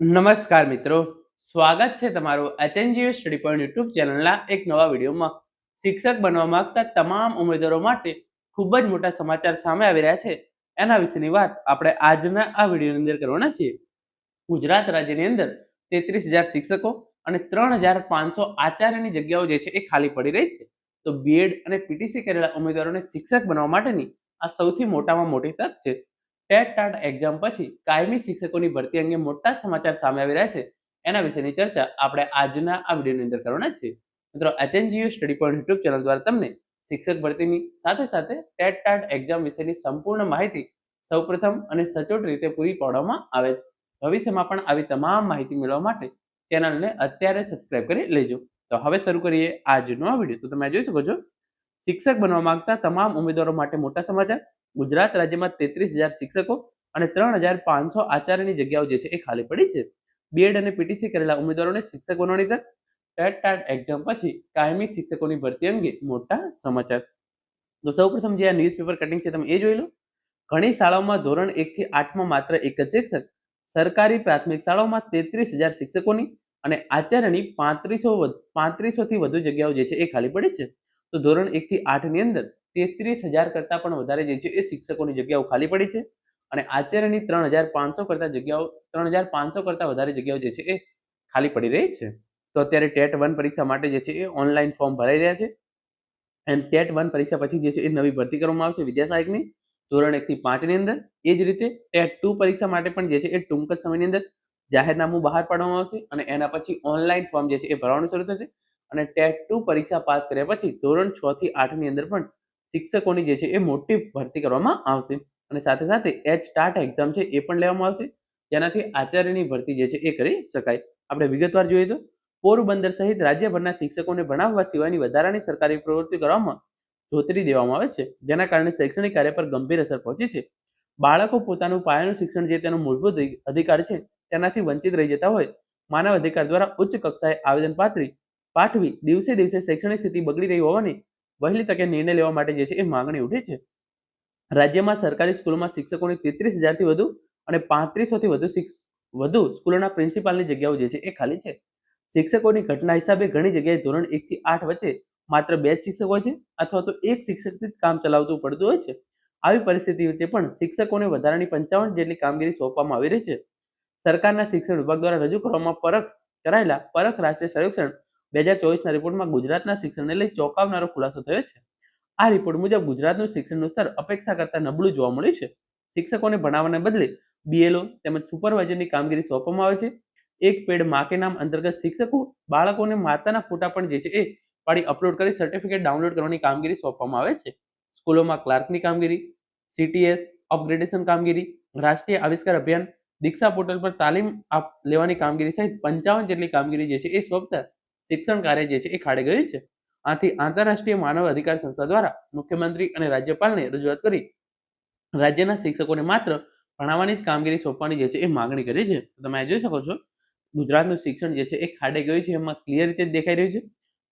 નમસ્કાર મિત્રો. સ્વાગત છે તમારું એચએનજીઓ સ્ટડી પોઈન્ટ યુટ્યુબ ચેનલના એક નવા વિડીયોમાં. શિક્ષક બનવા માંગતા તમામ ઉમેદવારો માટે ખૂબ જ મોટા સમાચાર સામે આવી રહ્યા છે. એના વિશેની વાત આપણે આજના આ વિડીયોની અંદર કરવાના છીએ. ગુજરાત રાજ્યની અંદર તેત્રીસ હજાર શિક્ષકો અને ત્રણ હજાર પાંચસો આચાર્યની જગ્યાઓ જે છે એ ખાલી પડી રહી છે. તો બીએડ અને પીટીસી કરેલા ઉમેદવારોને શિક્ષક બનવા માટેની આ સૌથી મોટામાં મોટી તક છે. ટેટ ટાટ એક્ઝામ પછી કાયમી શિક્ષકોની ભરતી અંગે મોટા સમાચાર સામે આવી રહ્યા છે. એના વિશેની ચર્ચા આપણે આજના આ વિડીયોની અંદર કરવાના છે મિત્રો HNGU study point YouTube channel દ્વારા તમને શિક્ષક ભરતીની સાથે સાથે ટેટ ટાટ એક્ઝામ વિશેની સંપૂર્ણ માહિતી સૌપ્રથમ અને સચોટ રીતે પૂરી પાડવામાં આવે છે. ભવિષ્યમાં પણ આવી તમામ માહિતી મેળવવા માટે ચેનલને અત્યારે સબસ્ક્રાઇબ કરી લેજો. તો હવે શરૂ કરીએ આજનો આ વીડિયો. તો તમે જોઈ શકો છો, શિક્ષક બનવા માંગતા તમામ ઉમેદવારો માટે મોટા સમાચાર ગુજરાત રાજ્યમાં તેત્રીસ હજાર શિક્ષકો અને ત્રણ હજાર પાંચસો આચાર્યની જગ્યાઓ જે છે એ ખાલી પડી છે. બીએડ અને પીટીસી કરેલા ઉમેદવારોને શિક્ષક બનવાની તક ટેટ ટાટ એક્ઝામ પછી કાયમી શિક્ષકોની ભરતી અંગે મોટા સમાચાર. તો સૌપ્રથમ જે આ ન્યૂઝપેપર કટિંગ છે તમે એ જોઈ લો. ઘણી શાળાઓમાં ધોરણ એક થી આઠમાં માત્ર એક જ શિક્ષક સરકારી પ્રાથમિક શાળાઓમાં તેત્રીસ હજાર શિક્ષકોની અને આચાર્યની પાંત્રીસો પાંત્રીસો થી વધુ જગ્યાઓ જે છે એ ખાલી પડી છે. તો ધોરણ એક થી આઠની અંદર તેત્રીસ હજાર કરતાં પણ વધારે જે છે એ શિક્ષકોની જગ્યાઓ ખાલી પડી છે અને આચાર્યની ત્રણ હજાર પાંચસો કરતાં જગ્યાઓ, ત્રણ હજાર પાંચસો કરતાં વધારે જગ્યાઓ જે છે એ ખાલી પડી રહી છે. તો અત્યારે ટેટ વન પરીક્ષા માટે જે છે એ ઓનલાઈન ફોર્મ ભરાઈ રહ્યા છે. એન્ડ ટેટ વન પરીક્ષા પછી જે છે એ નવી ભરતી કરવામાં આવશે વિદ્યા સહાયકની ધોરણ એકથી પાંચની અંદર. એ જ રીતે ટેટ ટુ પરીક્ષા માટે પણ જે છે એ ટૂંક જ સમયની અંદર જાહેરનામું બહાર પાડવામાં આવશે અને એના પછી ઓનલાઈન ફોર્મ જે છે એ ભરવાનું શરૂ થશે. અને ટેટ ટુ પરીક્ષા પાસ કર્યા પછી ધોરણ છ થી આઠની અંદર પણ શિક્ષકોની જે છે એ મોટી ભરતી કરવામાં આવશે અને સાથે સાથે એચ ટાટ એક્ઝામ છે એ પણ લેવામાં આવશે. જેનાથી આચાર્યની ભરતી જે છે એ કરી શકાય. આપણે વિગતવાર જોઈએ તો પોરબંદર સહિત રાજ્યભરના શિક્ષકોને ભણાવવા સિવાયની વધારાની સરકારી પ્રવૃત્તિ કરવામાં જોતરી દેવામાં આવે છે. જેના કારણે શૈક્ષણિક કાર્ય પર ગંભીર અસર પહોંચી છે. બાળકો પોતાનું પાયાનું શિક્ષણ જે તેનો મૂળભૂત અધિકાર છે તેનાથી વંચિત રહી જતા હોય. માનવ અધિકાર દ્વારા ઉચ્ચ કક્ષાએ આવેદન પાત્રી પાઠવી દિવસે દિવસે શૈક્ષણિક સ્થિતિ બગડી રહી હોવાની વહેલી તકે નિર્ણય લેવા માટે જે છે એ માંગણી ઉઠી છે. રાજ્યમાં સરકારી સ્કૂલોમાં શિક્ષકોની તેત્રીસ હજારથી વધુ અને પાંત્રીસોથી વધુ વધુ સ્કૂલોના પ્રિન્સિપાલની જગ્યાઓ જે છે એ ખાલી છે. શિક્ષકોની ઘટના હિસાબે ઘણી જગ્યાએ ધોરણ એકથી આઠ વચ્ચે માત્ર બે જ શિક્ષકો છે અથવા તો એક શિક્ષકથી જ કામ ચલાવતું પડતું હોય છે. આવી પરિસ્થિતિ વચ્ચે પણ શિક્ષકોને વધારાની પંચાવન જેટલી કામગીરી સોંપવામાં આવી રહી છે. સરકારના શિક્ષણ વિભાગ દ્વારા રજૂ કરવામાં પરખ કરાયેલા પરખ રાષ્ટ્રીય સર્વેક્ષણ બે હજાર ચોવીસના રિપોર્ટમાં ગુજરાતના શિક્ષણને લઈ ચોંકાવનારો ખુલાસો થયો છે. આ રિપોર્ટ મુજબ ગુજરાતનું શિક્ષણનું સ્તર અપેક્ષા કરતાં નબળું જોવા મળ્યું છે. શિક્ષકોને ભણાવવાને બદલે બીએલઓ તેમજ સુપરવાઇઝરની કામગીરી સોંપવામાં આવે છે. એક પેડ મા કે નામ અંતર્ગત શિક્ષકો બાળકોને માતાના ફોટા પણ જે છે એ પાડી અપલોડ કરી સર્ટિફિકેટ ડાઉનલોડ કરવાની કામગીરી સોંપવામાં આવે છે. સ્કૂલોમાં ક્લાર્કની કામગીરી સીટીએસ અપગ્રેડેશન કામગીરી, રાષ્ટ્રીય આવિષ્કાર અભિયાન, દીક્ષા પોર્ટલ પર તાલીમ લેવાની કામગીરી સહિત પંચાવન જેટલી કામગીરી જે છે એ સોંપતા શિક્ષણ કાર્ય જે છે એ ખાડે ગયું છે. આથી આંતરરાષ્ટ્રીય માનવ અધિકાર સંસ્થા દ્વારા મુખ્યમંત્રી અને રાજ્યપાલને રજૂઆત કરી રાજ્યના શિક્ષકોને માત્ર ભણાવવાની જ કામગીરી સોંપવાની જે છે એ માગણી કરી છે. તમે જોઈ શકો છો, ગુજરાતનું શિક્ષણ જે છે એ ખાડે ગયું છે, એમાં ક્લિયર રીતે દેખાઈ રહ્યું છે.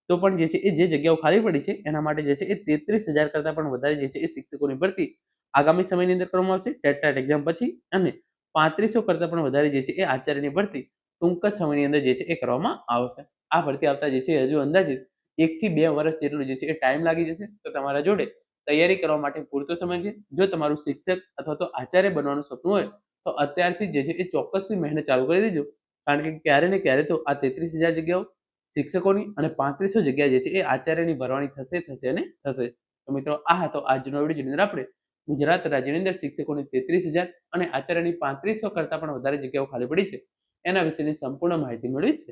તો પણ જે છે એ જે જગ્યાઓ ખાલી પડી છે, એના માટે જે છે એ તેત્રીસ હજાર કરતાં પણ વધારે જે છે એ શિક્ષકોની ભરતી આગામી સમયની અંદર કરવામાં આવશે. ટેટ ટેટ એક્ઝામ પછી અને પાંત્રીસો કરતાં પણ વધારે જે છે એ આચાર્યની ભરતી ટૂંક જ સમયની અંદર જે છે એ કરવામાં આવશે. આ ભરતી આવતા જે છે, હજુ અંદાજિત એકથી બે વર્ષ જેટલું જે છે, એ ટાઈમ લાગી જશે. તો તમારા જોડે તૈયારી કરવા માટે પૂરતો સમય છે. જો તમારું શિક્ષક અથવા તો આચાર્ય બનવાનું સપનું હોય, તો અત્યારથી જે છે, એ ચોક્કસથી મહેનત ચાલુ કરી દેજો. કારણ કે ક્યારે ને ક્યારે તો આ તેત્રીસ હજાર જગ્યાઓ શિક્ષકોની અને પાંત્રીસો જગ્યા જે છે, એ આચાર્યની ભરવાની થશે થશે અને થશે. તો મિત્રો, આ હતો આજનો વીડિયો જેની અંદર આપણે ગુજરાત રાજ્યની અંદર શિક્ષકોની તેત્રીસ હજાર અને આચાર્યની પાંત્રીસો કરતાં પણ વધારે જગ્યાઓ ખાલી પડી છે. એના વિશેની સંપૂર્ણ માહિતી મેળવી છે.